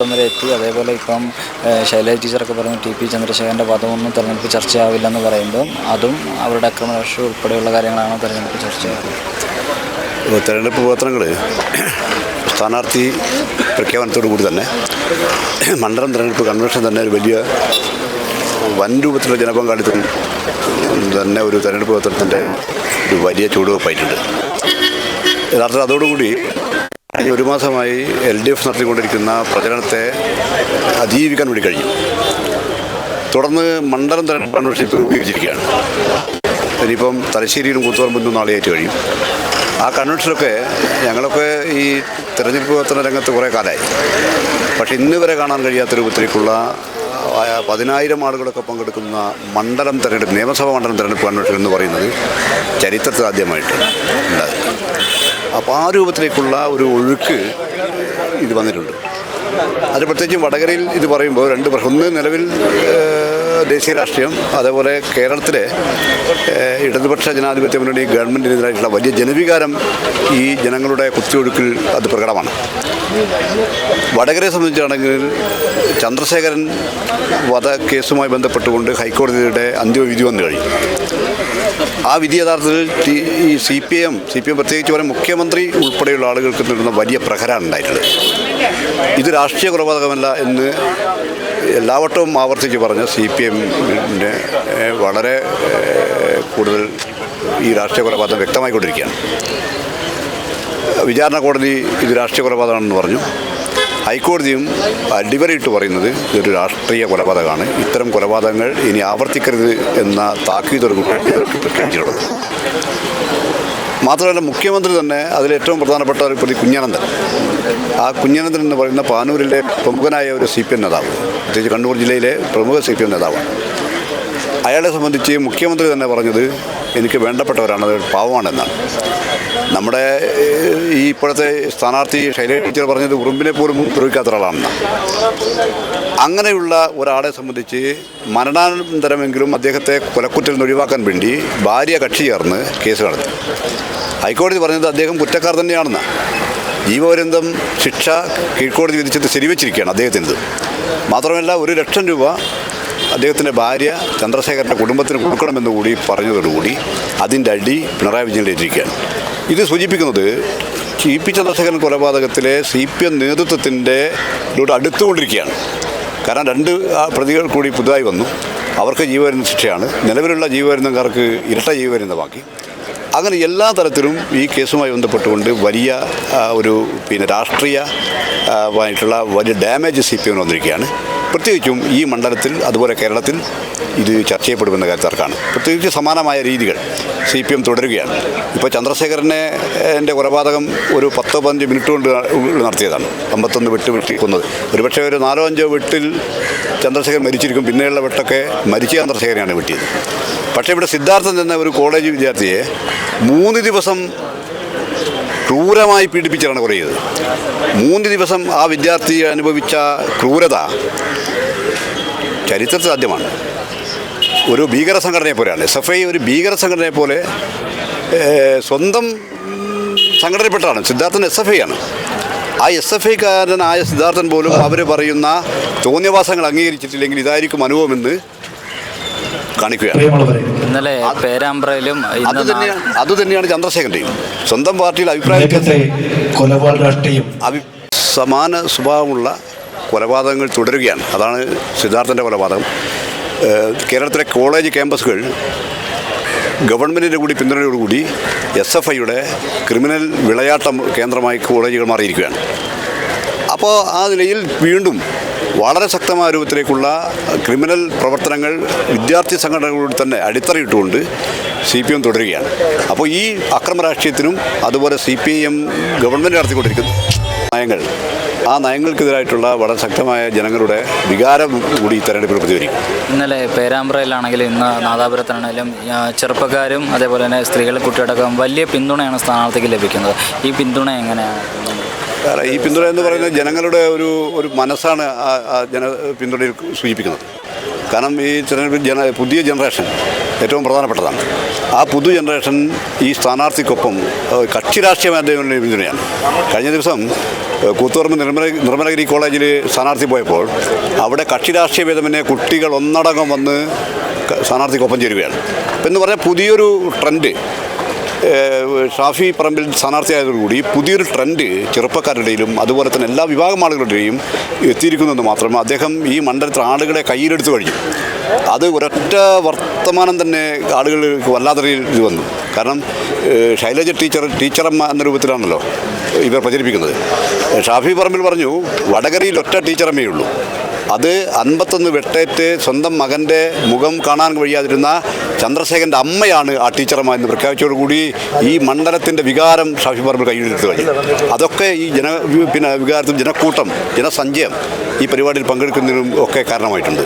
വരെ എത്തി. അതേപോലെ ഇപ്പം ശൈലജ ടീച്ചറൊക്കെ പറഞ്ഞു ടി പി ചന്ദ്രശേഖരന്റെ പദമൊന്നും തെരഞ്ഞെടുപ്പ് ചർച്ചയാവില്ലെന്ന് പറയുമ്പോൾ അതും അവരുടെ അക്രമരാഷ്ട്രീയം ഉൾപ്പെടെയുള്ള കാര്യങ്ങളാണ് തെരഞ്ഞെടുപ്പ് ചർച്ചയാവുന്നത് തെരഞ്ഞെടുപ്പ് പ്രവർത്തനങ്ങൾ സ്ഥാനാർത്ഥി പ്രഖ്യാപനത്തോടു കൂടി തന്നെ മണ്ഡലം തെരഞ്ഞെടുപ്പ് കൺവെൻഷൻ തന്നെ ഒരു വലിയ വൻ രൂപത്തിലുള്ള ജനപങ്കാളിത്തം തന്നെ ഒരു തെരഞ്ഞെടുപ്പ് പ്രവർത്തനത്തിന്റെ ഒരു വലിയ ചുവടുവെപ്പായിട്ടുണ്ട് യഥാർത്ഥത്തിൽ അതോടുകൂടി ഈ ഒരു മാസമായി എൽ ഡി എഫ് നടത്തിക്കൊണ്ടിരിക്കുന്ന പ്രചരണത്തെ അതിജീവിക്കാൻ വേണ്ടി കഴിയും തുടർന്ന് മണ്ഡലം തെരഞ്ഞെടുപ്പ് കൺവെൻഷൻ ഇപ്പോൾ ഉപയോഗിച്ചിരിക്കുകയാണ്. ഇനിയിപ്പം തലശ്ശേരിയിലും കൂത്തുപറമ്പിലും നാളെയായിട്ട് കഴിയും. ആ കൺവെൻഷനൊക്കെ ഞങ്ങളൊക്കെ ഈ തെരഞ്ഞെടുപ്പ് പ്രവർത്തന രംഗത്ത് കുറേ കാലമായി. പക്ഷെ ഇന്ന് വരെ കാണാൻ കഴിയാത്ത രൂപത്തിലേക്കുള്ള പതിനായിരം ആളുകളൊക്കെ പങ്കെടുക്കുന്ന മണ്ഡലം തെരഞ്ഞെടുപ്പ് നിയമസഭാ മണ്ഡലം തെരഞ്ഞെടുപ്പ് കൺവെൻഷൻ എന്ന് പറയുന്നത് ചരിത്രത്തിൽ ആദ്യമായിട്ട് അപ്പോൾ ആ രൂപത്തിലേക്കുള്ള ഒരു ഒഴുക്ക് ഇത് വന്നിട്ടുണ്ട്. അത് പ്രത്യേകിച്ചും വടകരയിൽ ഇത് പറയുമ്പോൾ രണ്ട് ഒന്ന് നിലവിൽ ദേശീയ രാഷ്ട്രീയം അതേപോലെ കേരളത്തിലെ ഇടതുപക്ഷ ജനാധിപത്യ മുന്നണി ഗവൺമെന്റിനെതിരായിട്ടുള്ള വലിയ ജനവികാരം ഈ ജനങ്ങളുടെ കുത്തിയൊഴുക്കിൽ അത് പ്രകടമാണ്. വടകരയെ സംബന്ധിച്ചാണെങ്കിൽ ചന്ദ്രശേഖരൻ വധക്കേസുമായി ബന്ധപ്പെട്ടുകൊണ്ട് ഹൈക്കോടതിയുടെ അന്തിമവിധി വന്നു കഴിഞ്ഞു. ആ വിധി യഥാർത്ഥത്തിൽ ഈ C P M C P M പ്രത്യേകിച്ച് പറയാൻ മുഖ്യമന്ത്രി ഉൾപ്പെടെയുള്ള ആളുകൾക്ക് നേടുന്ന വലിയ പ്രഹരമാണ് ഉണ്ടായിട്ടുള്ളത്. ഇത് രാഷ്ട്രീയ കൊലപാതകമല്ല എന്ന് എല്ലാവട്ടവും ആവർത്തിച്ച് പറഞ്ഞ സി പി എമ്മിന്റെ വളരെ കൂടുതൽ ഈ രാഷ്ട്രീയ കൊലപാതകം വ്യക്തമായിക്കൊണ്ടിരിക്കുകയാണ്. വിചാരണ കോടതി ഇത് രാഷ്ട്രീയ കൊലപാതകമാണെന്ന് പറഞ്ഞു. ഹൈക്കോടതിയും അടിവരയിട്ട് പറയുന്നത് ഇതൊരു രാഷ്ട്രീയ കൊലപാതകമാണ്. ഇത്തരം കൊലപാതകങ്ങൾ ഇനി ആവർത്തിക്കരുത് എന്ന താക്കീതൊരു പ്രഖ്യാപിച്ചിട്ടുള്ളത്. മാത്രമല്ല മുഖ്യമന്ത്രി തന്നെ അതിലേറ്റവും പ്രധാനപ്പെട്ട ഒരു പ്രതി കുഞ്ഞനന്ദൻ. ആ കുഞ്ഞനന്ദൻ എന്ന് പറയുന്ന പാനൂരിലെ പ്രമുഖനായ ഒരു സി പി എം നേതാവ് പ്രത്യേകിച്ച് കണ്ണൂർ ജില്ലയിലെ പ്രമുഖ സി പി എം നേതാവാണ്. അയാളെ സംബന്ധിച്ച് മുഖ്യമന്ത്രി തന്നെ പറഞ്ഞത് എനിക്ക് വേണ്ടപ്പെട്ടവരാണ് അത് പാവമാണെന്നാണ്. നമ്മുടെ ഈ ഇപ്പോഴത്തെ സ്ഥാനാർത്ഥി ശൈലജ ടീച്ചർ പറഞ്ഞത് ഉറുമ്പിനെ പോലും ദ്രോഹിക്കാത്ത ഒരാളാണെന്ന് അങ്ങനെയുള്ള ഒരാളെ സംബന്ധിച്ച് മരണാനന്തരമെങ്കിലും അദ്ദേഹത്തെ കൊലക്കുറ്റിൽ നിന്ന് ഒഴിവാക്കാൻ വേണ്ടി ഭാര്യ കക്ഷി ചേർന്ന് കേസ് നടത്തി. ഹൈക്കോടതി പറഞ്ഞത് അദ്ദേഹം കുറ്റക്കാർ തന്നെയാണെന്ന് ജീവപര്യന്തം ശിക്ഷ കീഴ്ക്കോടതി വിധിച്ചത് ശരിവെച്ചിരിക്കുകയാണ് അദ്ദേഹത്തിനത് മാത്രമല്ല ഒരു ലക്ഷം രൂപ അദ്ദേഹത്തിന്റെ ഭാര്യ ചന്ദ്രശേഖരന്റെ കുടുംബത്തിന് കൊടുക്കണമെന്ന് കൂടി പറഞ്ഞതോടുകൂടി അതിന്റെ അടി പിണറായി വിജയനിലേറ്റിരിക്കുകയാണ് ഇത് സൂചിപ്പിക്കുന്നത് ഇ പി ചന്ദ്രശേഖരൻ കൊലപാതകത്തിലെ സി പി എം നേതൃത്വത്തിന്റെ അടുത്തുകൊണ്ടിരിക്കുകയാണ്. കാരണം രണ്ട് പ്രതികൾ കൂടി പുതുതായി വന്നു. അവർക്ക് ജീവകരുന്ന ശിക്ഷയാണ്. നിലവിലുള്ള ജീവപര്യന്തക്കാർക്ക് ഇരട്ട ജീവപര്യന്തമാക്കി അങ്ങനെ എല്ലാ തരത്തിലും ഈ കേസുമായി ബന്ധപ്പെട്ടുകൊണ്ട് വലിയ ഒരു പിന്നെ രാഷ്ട്രീയമായിട്ടുള്ള വലിയ ഡാമേജ് സി പി എമ്മിന് വന്നിരിക്കുകയാണ്. പ്രത്യേകിച്ചും ഈ മണ്ഡലത്തിൽ അതുപോലെ കേരളത്തിൽ ഇത് ചർച്ച ചെയ്യപ്പെടുമെന്ന കാര്യത്തർക്കാണ് പ്രത്യേകിച്ച് സമാനമായ രീതികൾ സി പി എം തുടരുകയാണ്. ഇപ്പോൾ ചന്ദ്രശേഖരനെ എന്റെ കൊലപാതകം ഒരു പത്തോ പതിനഞ്ച് മിനിറ്റ് കൊണ്ട് നടത്തിയതാണ്. അമ്പത്തൊന്ന് വെട്ട് വെട്ടി കൊന്നത്. ഒരുപക്ഷെ ഒരു നാലോ അഞ്ചോ വെട്ടിൽ ചന്ദ്രശേഖരൻ മരിച്ചിരിക്കും. പിന്നെയുള്ള വെട്ടൊക്കെ മരിച്ച ചന്ദ്രശേഖരനെയാണ് വെട്ടിയത്. പക്ഷേ ഇവിടെ സിദ്ധാർത്ഥൻ എന്ന ഒരു കോളേജ് വിദ്യാർത്ഥിയെ മൂന്ന് ദിവസം ക്രൂരമായി പീഡിപ്പിച്ചാണ് ചെയ്തത് മൂന്ന് ദിവസം ആ വിദ്യാർത്ഥി അനുഭവിച്ച ക്രൂരത ചരിത്രത്തിൽ സാധ്യമാണ്. ഒരു ഭീകര സംഘടനയെ പോലെയാണ്. ഐ ഒരു ഭീകര സംഘടനയെ പോലെ സ്വന്തം സംഘടനപ്പെട്ടാണ് സിദ്ധാർത്ഥൻ എസ് എഫ് ഐ ആണ്. ആ എസ് എഫ് ഐക്കാരനായ സിദ്ധാർത്ഥൻ പോലും അവർ പറയുന്ന തോന്നിയവാസങ്ങൾ അംഗീകരിച്ചിട്ടില്ലെങ്കിൽ ഇതായിരിക്കും അനുഭവമെന്ന് കാണിക്കുകയാണ്. ഇന്നലെ പേരാമ്പ്രയിലും അത് തന്നെയാണ് അത് തന്നെയാണ് ചന്ദ്രശേഖരന്റെയും സ്വന്തം പാർട്ടിയിൽ അഭിപ്രായം കൊലപാതക രാഷ്ട്രീയം. അഭി സമാന സ്വഭാവമുള്ള കൊലപാതകങ്ങൾ തുടരുകയാണ്. അതാണ് സിദ്ധാർത്ഥന്റെ കൊലപാതകം. കേരളത്തിലെ കോളേജ് ക്യാമ്പസുകൾ ഗവൺമെന്റിന്റെ കൂടി പിന്തുണയോടുകൂടി എസ് എഫ് ഐയുടെ ക്രിമിനൽ വിളയാട്ടം കേന്ദ്രമായി കോളേജുകൾ മാറിയിരിക്കുകയാണ്. അപ്പോൾ ആ നിലയിൽ വീണ്ടും വളരെ ശക്തമായ രൂപത്തിലേക്കുള്ള ക്രിമിനൽ പ്രവർത്തനങ്ങൾ വിദ്യാർത്ഥി സംഘടനകളിൽ തന്നെ അടിത്തറയിട്ടുകൊണ്ട് സി പി എം തുടരുകയാണ്. അപ്പോൾ ഈ അക്രമ രാഷ്ട്രീയത്തിനും അതുപോലെ സി പി എം ഗവൺമെന്റ് നടത്തിക്കൊണ്ടിരിക്കുന്ന നയങ്ങൾ ആ നയങ്ങൾക്കെതിരായിട്ടുള്ള വളരെ ശക്തമായ ജനങ്ങളുടെ വികാരം കൂടി ഈ തെരഞ്ഞെടുപ്പിൽ പ്രതികരിക്കും ഇന്നലെ പേരാമ്പ്രയിലാണെങ്കിലും ഇന്ന് നാദാപുരത്താണെങ്കിലും ചെറുപ്പക്കാരും അതേപോലെ തന്നെ സ്ത്രീകളും കുട്ടികളടക്കം വലിയ പിന്തുണയാണ് സ്ഥാനാർത്ഥിക്ക് ലഭിക്കുന്നത്. ഈ പിന്തുണ എങ്ങനെയാണ്? കാരണം ഈ പിന്തുണ എന്ന് പറയുന്നത് ജനങ്ങളുടെ ഒരു ഒരു മനസ്സാണ് ആ ജന പിന്തുണയിൽ സൂചിപ്പിക്കുന്നത്. കാരണം ഈ തിരഞ്ഞെടുപ്പ് ജന പുതിയ ജനറേഷൻ ഏറ്റവും പ്രധാനപ്പെട്ടതാണ്. ആ പുതു ജനറേഷൻ ഈ സ്ഥാനാർത്ഥിക്കൊപ്പം കക്ഷി രാഷ്ട്രീയമായ പിന്തുണയാണ്. കഴിഞ്ഞ ദിവസം കൂത്തുപറമ്പ് നിർമ്മല നിർമ്മലഗിരി കോളേജിൽ സ്ഥാനാർത്ഥി പോയപ്പോൾ അവിടെ കക്ഷി രാഷ്ട്രീയ ഭേദമന്യേ കുട്ടികൾ ഒന്നടങ്കം വന്ന് സ്ഥാനാർത്ഥിക്കൊപ്പം ചേരുകയാണ്. എന്ന് പറഞ്ഞാൽ പുതിയൊരു ട്രെൻഡ് ഷാഫി പറമ്പിൽ സ്ഥാനാർത്ഥിയായതോടുകൂടി പുതിയൊരു ട്രെൻഡ് ചെറുപ്പക്കാരുടെയും അതുപോലെ തന്നെ എല്ലാ വിഭാഗം ആളുകളുടെയും എത്തിയിരിക്കുന്നെന്ന് മാത്രമേ അദ്ദേഹം ഈ മണ്ഡലത്തിൽ ആളുകളെ കയ്യിലെടുത്ത് കഴിഞ്ഞു. അത് ഒരൊറ്റ വർത്തമാനം തന്നെ ആളുകൾക്ക് വല്ലാതെ ഇത് വന്നു. കാരണം ശൈലജ ടീച്ചർ ടീച്ചറമ്മ എന്ന രൂപത്തിലാണല്ലോ ഇവർ പ്രചരിപ്പിക്കുന്നത്. ഷാഫി പറമ്പിൽ പറഞ്ഞു വടകരയിൽ ഒറ്റ ടീച്ചറമ്മയേ ഉള്ളൂ. അത് അൻപത്തൊന്ന് വെട്ടേറ്റ് സ്വന്തം മകന്റെ മുഖം കാണാൻ കഴിയാതിരുന്ന ചന്ദ്രശേഖരന്റെ അമ്മയാണ് ആ ടീച്ചറമ്മ എന്ന് പ്രഖ്യാപിച്ചതോടുകൂടി ഈ മണ്ഡലത്തിന്റെ വികാരം ഷാഫി പറമ്പിൽ കയ്യിലെടുത്ത് കഴിഞ്ഞു അതൊക്കെ ഈ ജന പിന്നെ വികാരത്തിൽ ജനക്കൂട്ടം ജനസഞ്ചയം ഈ പരിപാടിയിൽ പങ്കെടുക്കുന്നതിനും ഒക്കെ കാരണമായിട്ടുണ്ട്.